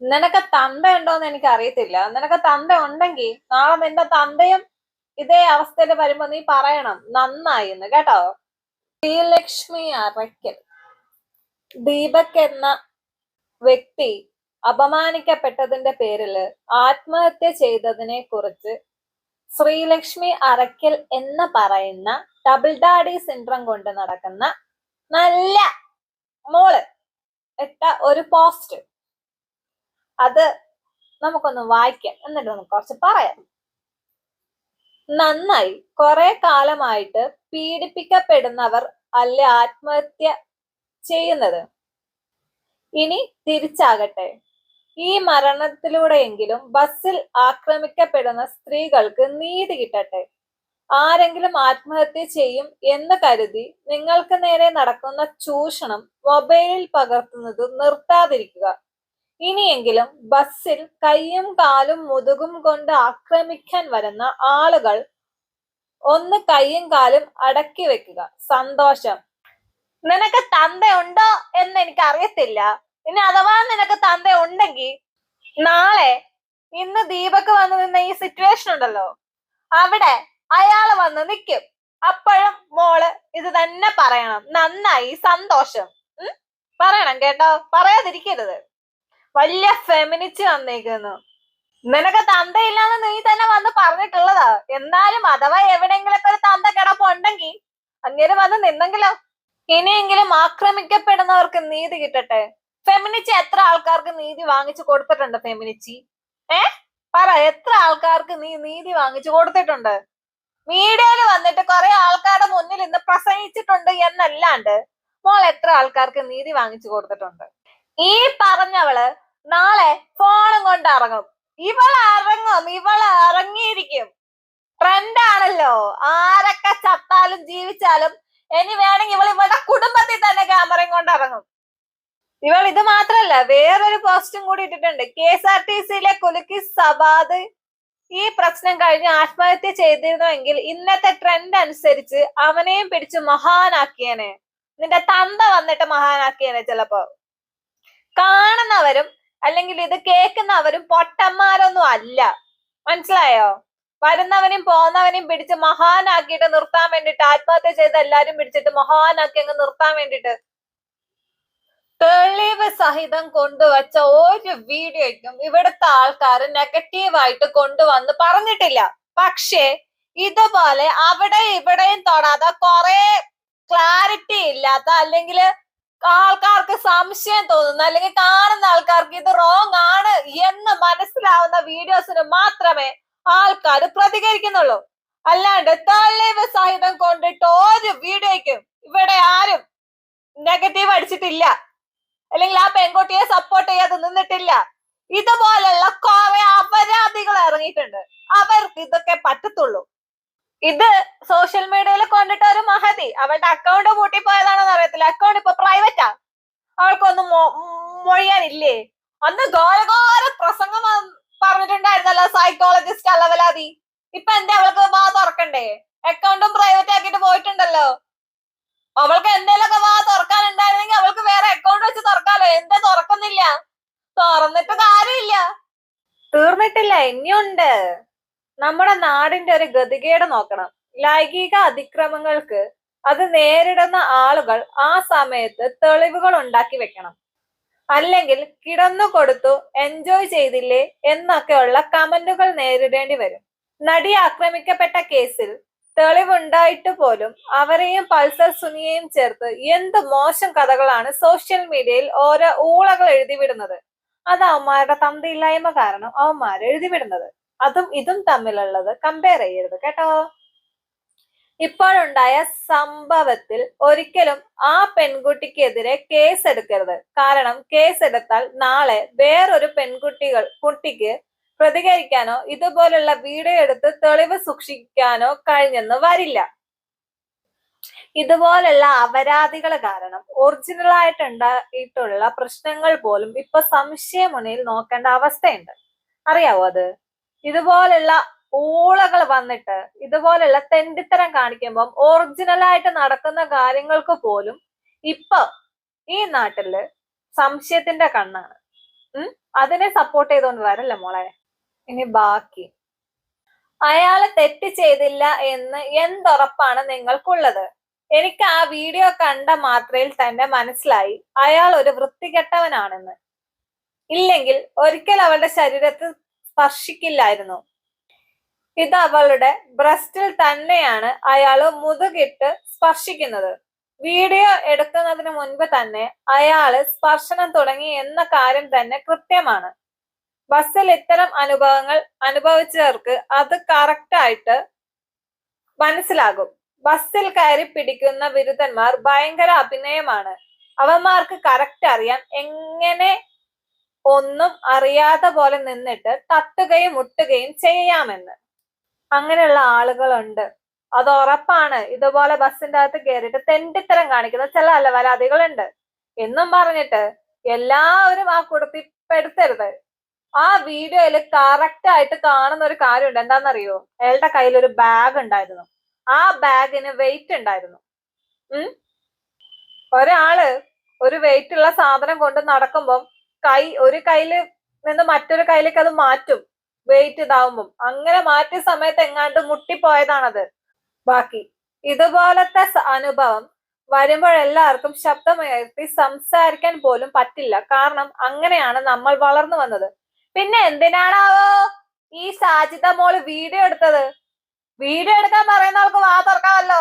നിനക്ക് തന്ത ഉണ്ടോന്ന് എനിക്ക് അറിയത്തില്ല നിനക്ക് തന്ത ഉണ്ടെങ്കിൽ നാളെ നിന്റെ തന്തയും ഇതേ അവസ്ഥയിൽ വരുമ്പോ നീ പറയണം നന്നായി എന്ന് കേട്ടോ? ശ്രീലക്ഷ്മി അറയ്ക്കൽ. ദീപക് എന്ന വ്യക്തി അപമാനിക്കപ്പെട്ടതിന്റെ പേരിൽ ആത്മഹത്യ ചെയ്തതിനെ കുറിച്ച് ശ്രീലക്ഷ്മി അറയ്ക്കൽ എന്ന് പറയുന്ന ഡബിൾ ഡാഡി സിൻഡ്രം കൊണ്ട് നടക്കുന്ന നല്ല മോൾ ഇട്ട ഒരു പോസ്റ്റ്. അത് നമുക്കൊന്ന് വായിക്കാം. എന്നിട്ട് നമുക്ക് കുറച്ച് പറയാം. നന്നായി. കുറെ കാലമായിട്ട് പീഡിപ്പിക്കപ്പെടുന്നവർ അല്ല ആത്മഹത്യ ചെയ്യുന്നത്? ഇനി തിരിച്ചാകട്ടെ. ഈ മരണത്തിലൂടെയെങ്കിലും ബസ്സിൽ ആക്രമിക്കപ്പെടുന്ന സ്ത്രീകൾക്ക് നീതി കിട്ടട്ടെ. ആരെങ്കിലും ആത്മഹത്യ ചെയ്യും എന്ന് കരുതി നിങ്ങൾക്ക് നേരെ നടക്കുന്ന ചൂഷണം മൊബൈലിൽ പകർത്തുന്നത് നിർത്താതിരിക്കുക. ഇനിയെങ്കിലും ബസ്സിൽ കൈയും കാലും മുതുകും കൊണ്ട് ആക്രമിക്കാൻ വരുന്ന ആളുകൾ ഒന്ന് കൈയും കാലും അടക്കി വെക്കുക. സന്തോഷം. നിനക്ക് തന്ത ഉണ്ടോ എന്ന് എനിക്ക് അറിയത്തില്ല ഇനി അഥവാ നിനക്ക് തന്ത ഉണ്ടെങ്കിൽ നാളെ ഇന്ന് ദീപക് വന്നു നിന്ന ഈ സിറ്റുവേഷൻ ഉണ്ടല്ലോ. അവിടെ അയാൾ വന്ന് നിൽക്കും. അപ്പോഴും മോൾ ഇത് തന്നെ പറയണം. നന്നായി സന്തോഷം? പറയണം കേട്ടോ. പറയാതിരിക്കരുത്. വലിയ ഫെമിനിച്ച് വന്നേക്കുന്നു. നിനക്ക് തന്തയില്ലാന്ന് നീ തന്നെ വന്ന് പറഞ്ഞിട്ടുള്ളതാ. എന്നാലും അഥവാ എവിടെങ്കിലും ഒരു തന്ത കിടപ്പുണ്ടെങ്കിൽ അങ്ങനെ വന്ന് നിന്നെങ്കിലോ? ഇനിയെങ്കിലും ആക്രമിക്കപ്പെടുന്നവർക്ക് നീതി കിട്ടട്ടെ. ഫെമിനിച്ചി എത്ര ആൾക്കാർക്ക് നീതി വാങ്ങിച്ചു കൊടുത്തിട്ടുണ്ട് ഫെമിനിച്ചി ഏ? പറ എത്ര ആൾക്കാർക്ക് നീ നീതി വാങ്ങിച്ചു കൊടുത്തിട്ടുണ്ട്? മീഡിയയിൽ വന്നിട്ട് കുറെ ആൾക്കാരുടെ മുന്നിൽ ഇന്ന് പ്രസംഗിച്ചിട്ടുണ്ട് എന്നല്ലാണ്ട് മോൾ എത്ര ആൾക്കാർക്ക് നീതി വാങ്ങിച്ചു കൊടുത്തിട്ടുണ്ട്? ഈ പറഞ്ഞവൾ നാളെ ഫോണും കൊണ്ട് ഇറങ്ങും. ഇവൾ ഇറങ്ങും ഇവൾ ഇറങ്ങിയിരിക്കും. ട്രെൻഡ് ആണല്ലോ. ആരൊക്കെ ചത്താലും ജീവിച്ചാലും ഇനി വേണമെങ്കിൽ ഇവൾ ഇവളുടെ കുടുംബത്തിൽ തന്നെ ക്യാമറയും കൊണ്ട് ഇറങ്ങും. ഇവൾ ഇത് മാത്രല്ല വേറൊരു പോസ്റ്റും കൂടി ഇട്ടിട്ടുണ്ട്. കെ എസ് ആർ ടി സിയിലെ കുലുക്കി സബാദ് ഈ പ്രശ്നം കഴിഞ്ഞ് ആത്മഹത്യ ചെയ്തിരുന്നുവെങ്കിൽ ഇന്നത്തെ ട്രെൻഡ് അനുസരിച്ച് അവനെയും പിടിച്ച് മഹാനാക്കിയനെ. നിന്റെ തന്ത വന്നിട്ട് മഹാനാക്കിയനെ ചിലപ്പോ. കാണുന്നവരും അല്ലെങ്കിൽ ഇത് കേൾക്കുന്നവരും പൊട്ടന്മാരൊന്നും അല്ല. മനസ്സിലായോ? വരുന്നവനെയും പോകുന്നവനെയും പിടിച്ച് മഹാനാക്കിയിട്ട് നിർത്താൻ വേണ്ടിട്ട് ആത്മഹത്യ ചെയ്ത എല്ലാരും പിടിച്ചിട്ട് മഹാനാക്കി അങ്ങ് നിർത്താൻ വേണ്ടിട്ട് തെളിവ് സഹിതം കൊണ്ടുവച്ച ഒരു വീഡിയോയ്ക്കും ഇവിടുത്തെ ആൾക്കാർ നെഗറ്റീവായിട്ട് കൊണ്ടുവന്ന് പറഞ്ഞിട്ടില്ല. പക്ഷേ ഇതുപോലെ അവിടെ ഇവിടെയും തൊടാതെ കുറെ ക്ലാരിറ്റി ഇല്ലാത്ത അല്ലെങ്കിൽ ആൾക്കാർക്ക് സംശയം തോന്നുന്ന. അല്ലെങ്കിൽ കാണുന്ന ആൾക്കാർക്ക് ഇത് റോങ് ആണ് എന്ന് മനസ്സിലാവുന്ന വീഡിയോസിന് മാത്രമേ ആൾക്കാർ പ്രതികരിക്കുന്നുള്ളൂ. അല്ലാണ്ട് തെളിവ് സഹിതം കൊണ്ടിട്ട് ഒരു വീഡിയോയ്ക്കും ഇവിടെ ആരും നെഗറ്റീവ് അടിച്ചിട്ടില്ല. അല്ലെങ്കിൽ ആ പെൺകുട്ടിയെ സപ്പോർട്ട് ചെയ്യാതെ നിന്നിട്ടില്ല. ഇതുപോലുള്ള കുറെ അപരാധികൾ ഇറങ്ങിയിട്ടുണ്ട്. അവർക്ക് ഇതൊക്കെ പറ്റത്തുള്ളൂ. ഇത് സോഷ്യൽ മീഡിയയിൽ കൊണ്ടിട്ട് ഒരു മഹതി. അവളുടെ അക്കൗണ്ട് പൂട്ടിപ്പോയതാണെന്ന് അറിയത്തില്ല അക്കൗണ്ട് ഇപ്പൊ പ്രൈവറ്റാ അവൾക്കൊന്നും മൊഴിയാനില്ലേ? അന്ന് ഘോരഘോര പ്രസംഗം പറഞ്ഞിട്ടുണ്ടായിരുന്നല്ലോ സൈക്കോളജിസ്റ്റ് അല്ലവലാതി ഇപ്പൊ എന്താ അവൾക്ക് വാ തുറക്കണ്ടേ? അക്കൗണ്ടും പ്രൈവറ്റ് ആക്കിയിട്ട് പോയിട്ടുണ്ടല്ലോ. അവൾക്ക് എന്തേലൊക്കെ വാ തുറക്കാനുണ്ടായിരുന്നെങ്കിൽ അവൾക്ക് വേറെ അക്കൗണ്ട് വെച്ച് തുറക്കാലോ. എന്താ തുറക്കുന്നില്ല? തുറന്നിട്ട് കാര്യമില്ല. തീർന്നിട്ടില്ല. ഇനിയുണ്ട്. നമ്മുടെ നാടിന്റെ ഒരു ഗതികേട് നോക്കണം. ലൈംഗിക അതിക്രമങ്ങൾക്ക് അത് നേരിടുന്ന ആളുകൾ ആ സമയത്ത് തെളിവുകൾ ഉണ്ടാക്കി വെക്കണം. അല്ലെങ്കിൽ കിടന്നു കൊടുത്തു എൻജോയ് ചെയ്തില്ലേ എന്നൊക്കെയുള്ള കമന്റുകൾ നേരിടേണ്ടി വരും. നടി ആക്രമിക്കപ്പെട്ട കേസിൽ തെളിവുണ്ടായിട്ട് പോലും അവരെയും പൾസർ സുനിയെയും ചേർത്ത് എന്ത് മോശം കഥകളാണ് സോഷ്യൽ മീഡിയയിൽ ഓരോ ഊളകൾ എഴുതിവിടുന്നത്. അത് അവന്മാരുടെ തന്തിയില്ലായ്മ കാരണം അവന്മാർ എഴുതിവിടുന്നത്. അതും ഇതും തമ്മിലുള്ളത് കമ്പയർ ചെയ്യരുത് കേട്ടോ. ഇപ്പോഴുണ്ടായ സംഭവത്തിൽ ഒരിക്കലും ആ പെൺകുട്ടിക്കെതിരെ കേസ് എടുക്കരുത് കാരണം കേസ് എടുത്താൽ നാളെ വേറൊരു പെൺകുട്ടികൾ കുട്ടിക്ക് പ്രതികരിക്കാനോ ഇതുപോലുള്ള വീഡിയോ എടുത്ത് തെളിവ് സൂക്ഷിക്കാനോ കഴിഞ്ഞെന്ന് വരില്ല. ഇതുപോലുള്ള അപരാധികൾ കാരണം ഒറിജിനൽ ആയിട്ടുണ്ടായിട്ടുള്ള പ്രശ്നങ്ങൾ പോലും ഇപ്പൊ സംശയമുണയിൽ നോക്കേണ്ട അവസ്ഥയുണ്ട്. അറിയാവോ അത്? ഇതുപോലുള്ള ഊളകൾ വന്നിട്ട് ഇതുപോലെയുള്ള തെണ്ടിത്തരം കാണിക്കുമ്പം ഒറിജിനൽ ആയിട്ട് നടക്കുന്ന കാര്യങ്ങൾക്ക് പോലും ഇപ്പൊ ഈ നാട്ടിൽ സംശയത്തിന്റെ കണ്ണാണ്. ഉം? അതിനെ സപ്പോർട്ട് ചെയ്തുകൊണ്ട് വരല്ല മോളെ? ഇനി ബാക്കി. അയാൾ തെറ്റ് ചെയ്തില്ല എന്ന് എന്തുറപ്പാണ് നിങ്ങൾക്കുള്ളത്? എനിക്ക് ആ വീഡിയോ കണ്ട മാത്രയിൽ തന്നെ മനസ്സിലായി അയാൾ ഒരു വൃത്തികെട്ടവനാണെന്ന്. ഇല്ലെങ്കിൽ ഒരിക്കൽ അവളുടെ ശരീരത്തിൽ സ്പർശിക്കില്ലായിരുന്നു. ഇത് അവളുടെ ബ്രസ്റ്റിൽ തന്നെയാണ് അയാൾ മുതുകിട്ട് സ്പർശിക്കുന്നത്. വീഡിയോ എടുക്കുന്നതിന് മുൻപ് തന്നെ അയാൾ സ്പർശനം തുടങ്ങി എന്ന കാര്യം തന്നെ കൃത്യമാണ്. ബസ്സിൽ ഇത്തരം അനുഭവങ്ങൾ അനുഭവിച്ചവർക്ക് അത് കറക്റ്റായിട്ട് മനസ്സിലാകും. ബസ്സിൽ കയറി പിടിക്കുന്ന ബിരുദന്മാർ ഭയങ്കര അഭിനയമാണ്. അവന്മാർക്ക് കറക്റ്റ് അറിയാം. എങ്ങനെ ഒന്നും അറിയാത്ത പോലെ നിന്നിട്ട് തട്ടുകയും മുട്ടുകയും ചെയ്യാമെന്ന്. അങ്ങനെയുള്ള ആളുകളുണ്ട്. അത് ഉറപ്പാണ്. ഇതുപോലെ ബസ്സിന്റെ അകത്ത് കയറിയിട്ട് തെണ്ടിത്തരം കാണിക്കുന്ന ചില അലവലാദികളുണ്ട് എന്നും പറഞ്ഞിട്ട് എല്ലാവരും ആ കുടത്തിപ്പെടുത്തരുത് ആ വീഡിയോയിൽ കറക്റ്റ് ആയിട്ട് കാണുന്ന ഒരു കാര്യമുണ്ട്. എന്താണെന്നറിയോ? അയാളുടെ കയ്യിൽ ഒരു ബാഗ് ഉണ്ടായിരുന്നു. ആ ബാഗിന് വെയിറ്റ് ഉണ്ടായിരുന്നു. ഉം? ഒരാൾ ഒരു വെയിറ്റ് ഉള്ള സാധനം കൊണ്ട് നടക്കുമ്പം കൈ ഒരു കയ്യിൽ നിന്ന് മറ്റൊരു കയ്യിലേക്ക് അത് മാറ്റും. വെയിറ്റ് ഇതാവുമ്പം. അങ്ങനെ മാറ്റിയ സമയത്ത് എങ്ങാണ്ട് മുട്ടിപ്പോയതാണത്. ബാക്കി ഇതുപോലത്തെ അനുഭവം വരുമ്പോഴെല്ലാവർക്കും ശബ്ദമുയർത്തി സംസാരിക്കാൻ പോലും പറ്റില്ല. കാരണം അങ്ങനെയാണ് നമ്മൾ വളർന്നു വന്നത്. പിന്നെ എന്തിനാണാവോ ഈ സാജിത മോൾ വീഡിയോ എടുത്തത്? വീഡിയോ എടുക്കാൻ പറയുന്ന ആൾക്ക് വാ തുറക്കാമല്ലോ.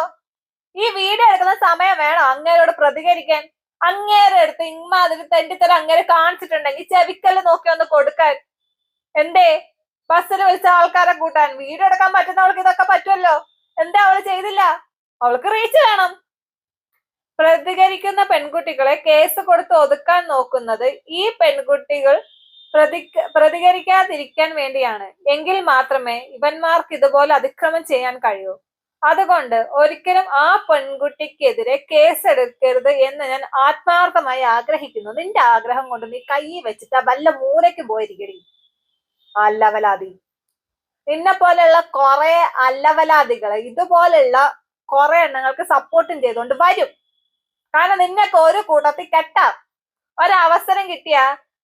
ഈ വീഡിയോ എടുക്കുന്ന സമയം വേണം അങ്ങേരോട് പ്രതികരിക്കാൻ. അങ്ങേരെ എടുത്ത് ഇമ്മാതിരി തെണ്ടിത്തരം അങ്ങേരെ കാണിച്ചിട്ടുണ്ടെങ്കിൽ ചെവിക്കല്ല് നോക്കി ഒന്ന് കൊടുക്കാൻ. എന്തേ? ബസ്സിൽ വിളിച്ച ആൾക്കാരെ കൂട്ടാൻ വീടെടുക്കാൻ പറ്റുന്നവൾക്ക് ഇതൊക്കെ പറ്റുമല്ലോ? എന്താ അവൾ ചെയ്തില്ല? അവൾക്ക് റീച്ച് വേണം. പ്രതികരിക്കുന്ന പെൺകുട്ടികളെ കേസ് കൊടുത്ത് ഒതുക്കാൻ നോക്കുന്നത് ഈ പെൺകുട്ടികൾ പ്രതി പ്രതികരിക്കാതിരിക്കാൻ വേണ്ടിയാണ്. എങ്കിൽ മാത്രമേ ഇവന്മാർക്ക് ഇതുപോലെ അതിക്രമം ചെയ്യാൻ കഴിയൂ. അതുകൊണ്ട് ഒരിക്കലും ആ പെൺകുട്ടിക്കെതിരെ കേസ് എടുക്കരുത് എന്ന് ഞാൻ ആത്മാർത്ഥമായി ആഗ്രഹിക്കുന്നു. നിന്റെ ആഗ്രഹം കൊണ്ട് നീ കൈ വെച്ചിട്ട് വല്ല മൂലയ്ക്ക് പോയിരിക്കടി. അല്ലവലാതി. നിന്നെ പോലെയുള്ള കുറെ അല്ലവലാദികൾ ഇതുപോലെയുള്ള കുറെ എണ്ണങ്ങൾക്ക് സപ്പോർട്ടും ചെയ്തുകൊണ്ട് വരും. കാരണം നിന്നൊക്കെ ഒരു കൂട്ടത്തിൽ കെട്ടാം. ഒരവസരം കിട്ടിയ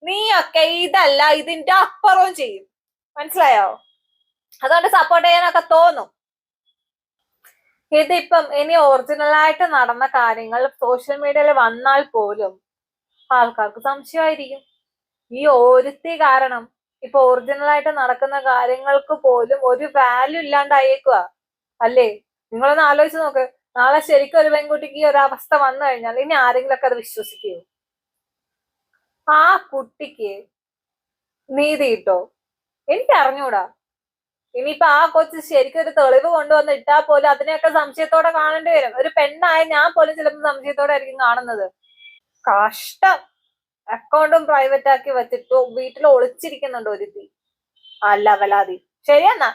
നീയൊക്കെ ഇതല്ല ഇതിന്റെ അപ്പുറവും ചെയ്യും. മനസ്സിലായോ? അതുകൊണ്ട് സപ്പോർട്ട് ചെയ്യാനൊക്കെ തോന്നും. ഇതിപ്പം ഇനി ഒറിജിനൽ ആയിട്ട് നടന്ന കാര്യങ്ങൾ സോഷ്യൽ മീഡിയയിൽ വന്നാൽ പോലും ആൾക്കാർക്ക് സംശയമായിരിക്കും. ഈ ഒരുത്തി കാരണം ഇപ്പൊ ഒറിജിനൽ ആയിട്ട് നടക്കുന്ന കാര്യങ്ങൾക്ക് പോലും ഒരു വാല്യൂ ഇല്ലാണ്ടായേക്കുക അല്ലേ? നിങ്ങളൊന്ന് ആലോചിച്ച് നോക്ക്. നാളെ ശരിക്കും ഒരു പെൺകുട്ടിക്ക് ഈ ഒരവസ്ഥ വന്നു കഴിഞ്ഞാൽ ഇനി ആരെങ്കിലും ഒക്കെ അത് വിശ്വസിക്കുമോ ആ കുട്ടിക്ക് നീതി കിട്ടോ? എനിക്ക് അറിഞ്ഞൂടാ. ഇനിയിപ്പൊ ആ കൊച്ച് ശരിക്കും ഒരു തെളിവ് കൊണ്ടുവന്ന് ഇട്ടാ പോലും അതിനെയൊക്കെ സംശയത്തോടെ കാണേണ്ടി വരും. ഒരു പെണ്ണായ ഞാൻ പോലും ചിലപ്പോൾ സംശയത്തോടെ ആയിരിക്കും കാണുന്നത്. കഷ്ടം. അക്കൗണ്ടും പ്രൈവറ്റ് ആക്കി വെച്ചിട്ട് വീട്ടിൽ ഒളിച്ചിരിക്കുന്നുണ്ട് ഒരുത്തി അല്ല വലാതി ശരിയെന്നാ?